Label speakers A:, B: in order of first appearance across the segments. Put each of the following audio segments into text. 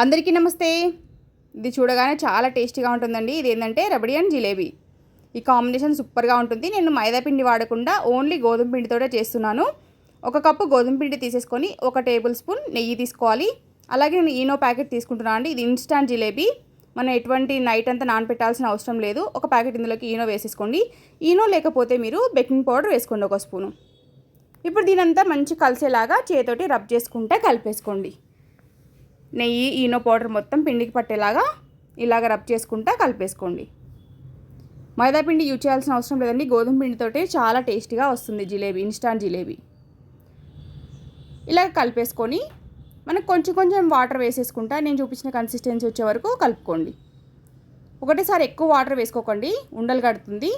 A: అందరికీ నమస్తే. ఇది చూడగానే చాలా టేస్టీగా ఉంటుందండి. ఇది ఏంటంటే రబడి అండ్ జిలేబీ. ఈ కాంబినేషన్ సూపర్గా ఉంటుంది. నేను మైదా పిండి వాడకుండా ఓన్లీ గోధుమ పిండితోటే చేస్తున్నాను. ఒక కప్పు గోధుమ పిండి తీసేసుకొని ఒక టేబుల్ స్పూన్ నెయ్యి తీసుకోవాలి. అలాగే నేను ఈనో ప్యాకెట్ తీసుకుంటున్నాను అండి. ఇది ఇన్స్టాంట్ జిలేబీ. మనం ఎటువంటి నైట్ అంతా నానపెట్టాల్సిన అవసరం లేదు. ఒక ప్యాకెట్ ఇందులోకి ఈనో వేసేసుకోండి. ఈనో లేకపోతే మీరు బేకింగ్ పౌడర్ వేసుకోండి ఒక స్పూను. ఇప్పుడు దీనంతా మంచి కలిసేలాగా చేతోటి రబ్ చేసుకుంటే కలిపేసుకోండి. నెయ్యి ఈనో పౌడర్ మొత్తం పిండికి పట్టేలాగా ఇలాగ రబ్ చేసుకుంటా కలిపేసుకోండి. మైదా పిండి యూజ్ చేయాల్సిన అవసరం లేదండి. గోధుమ పిండితోటే చాలా టేస్టీగా వస్తుంది జిలేబీ ఇన్స్టాంట్ జిలేబీ. ఇలాగ కలిపేసుకొని మనకు కొంచెం కొంచెం వాటర్ వేసేసుకుంటా నేను చూపించిన కన్సిస్టెన్సీ వచ్చే వరకు కలుపుకోండి. ఒకటేసారి ఎక్కువ వాటర్ వేసుకోకండి ఉండలు కడుతుంది.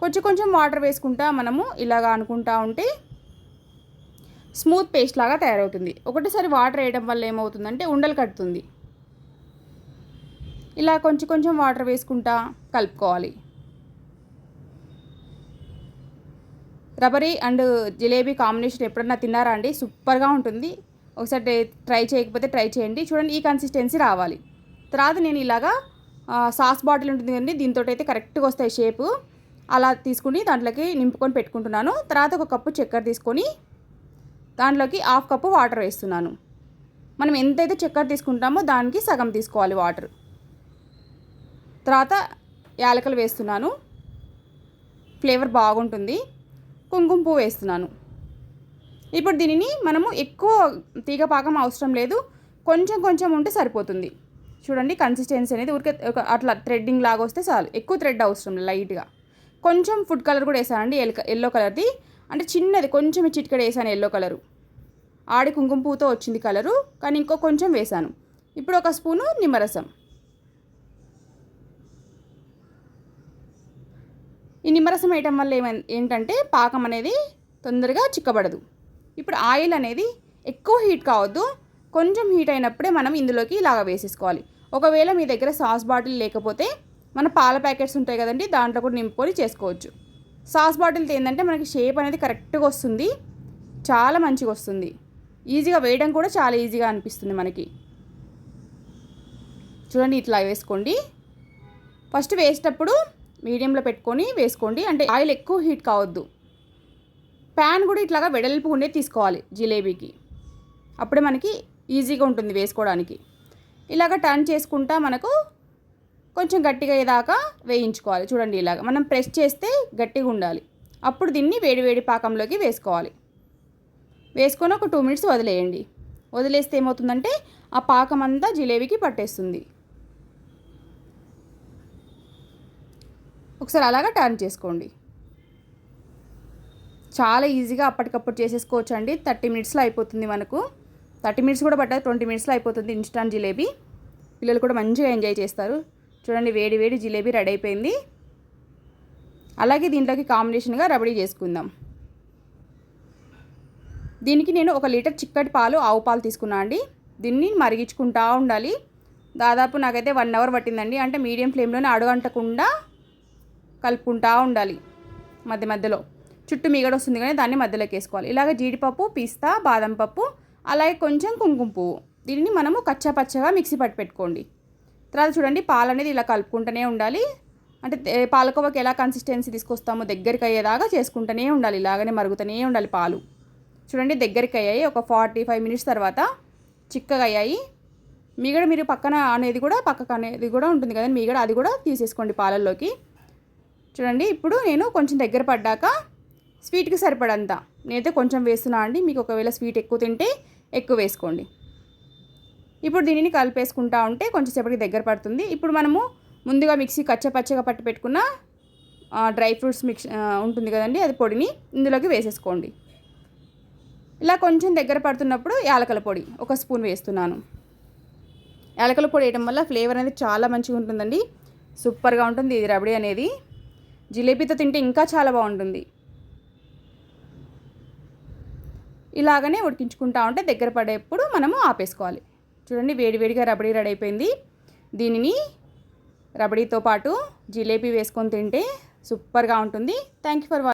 A: కొంచెం కొంచెం వాటర్ వేసుకుంటా మనము ఇలాగ అనుకుంటా ఉంటే స్మూత్ పేస్ట్ లాగా తయారవుతుంది. ఒకటేసారి వాటర్ వేయడం వల్ల ఏమవుతుందంటే ఉండలు కడుతుంది. ఇలా కొంచెం కొంచెం వాటర్ వేసుకుంటా కలుపుకోవాలి. రబరీ అండ్ జిలేబీ కాంబినేషన్ ఎప్పుడన్నా తిన్నారా అండి? సూపర్గా ఉంటుంది. ఒకసారి ట్రై చేయకపోతే ట్రై చేయండి. చూడండి ఈ కన్సిస్టెన్సీ రావాలి. తర్వాత నేను ఇలాగా సాస్ బాటిల్ ఉంటుంది కదండి దీంతో అయితే కరెక్ట్గా వస్తాయి షేపు. అలా తీసుకుని దాంట్లోకి నింపుకొని పెట్టుకుంటున్నాను. తర్వాత ఒక కప్పు చక్కెర తీసుకొని దాంట్లోకి హాఫ్ కప్పు వాటర్ వేస్తున్నాను. మనం ఎంతైతే చక్కెర తీసుకుంటామో దానికి సగం తీసుకోవాలి వాటర్. తర్వాత యాలకలు వేస్తున్నాను. ఫ్లేవర్ బాగుంటుంది. కుంకుమ పువ్వు వేస్తున్నాను. ఇప్పుడు దీనిని మనము ఎక్కువ తీగ పాకం అవసరం లేదు. కొంచెం కొంచెం ఉంటే సరిపోతుంది. చూడండి కన్సిస్టెన్సీ అనేది ఊరికే అట్లా థ్రెడ్డింగ్ లాగా వస్తే చాలు. ఎక్కువ థ్రెడ్ అవసరం లైట్గా. కొంచెం ఫుడ్ కలర్ కూడా వేసానండి. ఎల్లో కలర్ది అంటే చిన్నది కొంచెం చిటికడ వేసాను ఎల్లో కలరు ఆడి కుంకుమ పువ్వుతో వచ్చింది కలరు కానీ ఇంకో కొంచెం వేసాను. ఇప్పుడు ఒక స్పూను నిమ్మరసం. ఈ నిమ్మరసం వేయటం వల్ల ఏమ ఏంటంటే పాకం అనేది తొందరగా చిక్కబడదు. ఇప్పుడు ఆయిల్ అనేది ఎక్కువ హీట్ కావద్దు కొంచెం హీట్ అయినప్పుడే మనం ఇందులోకి ఇలాగ వేసేసుకోవాలి. ఒకవేళ మీ దగ్గర సాస్ బాటిల్ లేకపోతే మన పాల ప్యాకెట్స్ ఉంటాయి కదండి దాంట్లో కూడా నింపుకొని చేసుకోవచ్చు. సాస్ బాటిల్తో ఏంటంటే మనకి షేప్ అనేది కరెక్ట్గా వస్తుంది. చాలా మంచిగా వస్తుంది. ఈజీగా వేయడం కూడా చాలా ఈజీగా అనిపిస్తుంది మనకి. చూడండి ఇట్లా వేసుకోండి. ఫస్ట్ వేసేటప్పుడు మీడియంలో పెట్టుకొని వేసుకోండి. అంటే ఆయిల్ ఎక్కువ హీట్ కావద్దు. ప్యాన్ కూడా ఇట్లాగా వెడల్పు ఉండే తీసుకోవాలి జిలేబీకి. అప్పుడే మనకి ఈజీగా ఉంటుంది వేసుకోవడానికి. ఇలాగ టర్న్ చేసుకుంటా మనకు కొంచెం గట్టిగా అయ్యేదాకా వేయించుకోవాలి. చూడండి ఇలాగ. మనం ప్రెస్ చేస్తే గట్టిగా ఉండాలి. అప్పుడు దీన్ని వేడి వేడి పాకంలోకి వేసుకోవాలి. వేసుకొని ఒక టూ మినిట్స్ వదిలేయండి. వదిలేస్తే ఏమవుతుందంటే ఆ పాకం అంతా జిలేబీకి పట్టేస్తుంది. ఒకసారి అలాగా టర్న్ చేసుకోండి. చాలా ఈజీగా అప్పటికప్పుడు చేసేసుకోవచ్చు అండి థర్టీ మినిట్స్లో అయిపోతుంది మనకు. థర్టీ మినిట్స్ కూడా పట్టదు ట్వంటీ మినిట్స్లో అయిపోతుంది ఇన్స్టాంట్ జిలేబీ. పిల్లలు కూడా మంచిగా ఎంజాయ్ చేస్తారు. చూడండి వేడి వేడి జిలేబీ రెడీ అయిపోయింది. అలాగే దీంట్లోకి కాంబినేషన్గా రబడీ చేసుకుందాం. దీనికి నేను ఒక లీటర్ చిక్కటి పాలు ఆవు పాలు తీసుకున్నా అండి. దీన్ని మరిగించుకుంటా ఉండాలి. దాదాపు నాకైతే వన్ అవర్ పట్టిందండి. అంటే మీడియం ఫ్లేమ్లోనే అడుగంటకుండా కలుపుకుంటా ఉండాలి మధ్య మధ్యలో. చుట్టూ మీగడ వస్తుంది కానీ దాన్ని మధ్యలోకి వేసుకోవాలి. ఇలాగ జీడిపప్పు పిస్తా బాదం పప్పు అలాగే కొంచెం కుంకుమ పువ్వు. దీనిని మనము కచ్చా పచ్చగా మిక్సీ పట్టి పెట్టుకోండి. తర్వాత చూడండి పాలు అనేది ఇలా కలుపుకుంటూనే ఉండాలి. అంటే పాలకోవకి ఎలా కన్సిస్టెన్సీ తీసుకొస్తామో దగ్గరికి అయ్యేదాకా చేసుకుంటూనే ఉండాలి. ఇలాగనే మరుగుతూనే ఉండాలి పాలు. చూడండి దగ్గరికి అయ్యాయి. ఒక ఫార్టీ ఫైవ్ మినిట్స్ తర్వాత చిక్కగా అయ్యాయి. మీగడ మీరు పక్కన అనేది కూడా పక్కకు అనేది కూడా ఉంటుంది కదండి. మీగడ అది కూడా తీసేసుకోండి పాలల్లోకి. చూడండి ఇప్పుడు నేను కొంచెం దగ్గర పడ్డాక స్వీట్కి సరిపడంత. నేనైతే కొంచెం వేస్తున్నా అండి. మీకు ఒకవేళ స్వీట్ ఎక్కువ తింటే ఎక్కువ వేసుకోండి. ఇప్పుడు దీనిని కలిపేసుకుంటా ఉంటే కొంచెం సేపటికి దగ్గర పడుతుంది. ఇప్పుడు మనము ముందుగా మిక్సీ కచ్చపచ్చగా పట్టి పెట్టుకున్న డ్రై ఫ్రూట్స్ మిక్స్ ఉంటుంది కదండి అది పొడిని ఇందులోకి వేసేసుకోండి. ఇలా కొంచెం దగ్గర పడుతున్నప్పుడు యాలకల పొడి ఒక స్పూన్ వేస్తున్నాను. యాలకల పొడి వేయడం వల్ల ఫ్లేవర్ అనేది చాలా మంచిగా ఉంటుందండి. సూపర్గా ఉంటుంది ఇది రబడి అనేది. జిలేబీతో తింటే ఇంకా చాలా బాగుంటుంది. ఇలాగనే ఉడికించుకుంటా ఉంటే దగ్గర పడేప్పుడు మనము ఆపేసుకోవాలి. చూడండి వేడివేడిగా రబడీ రెడీ అయిపోయింది దీనిని రబడీతో పాటు జిలేబీ వేసుకొని తింటే సూపర్గా ఉంటుంది. Thank you for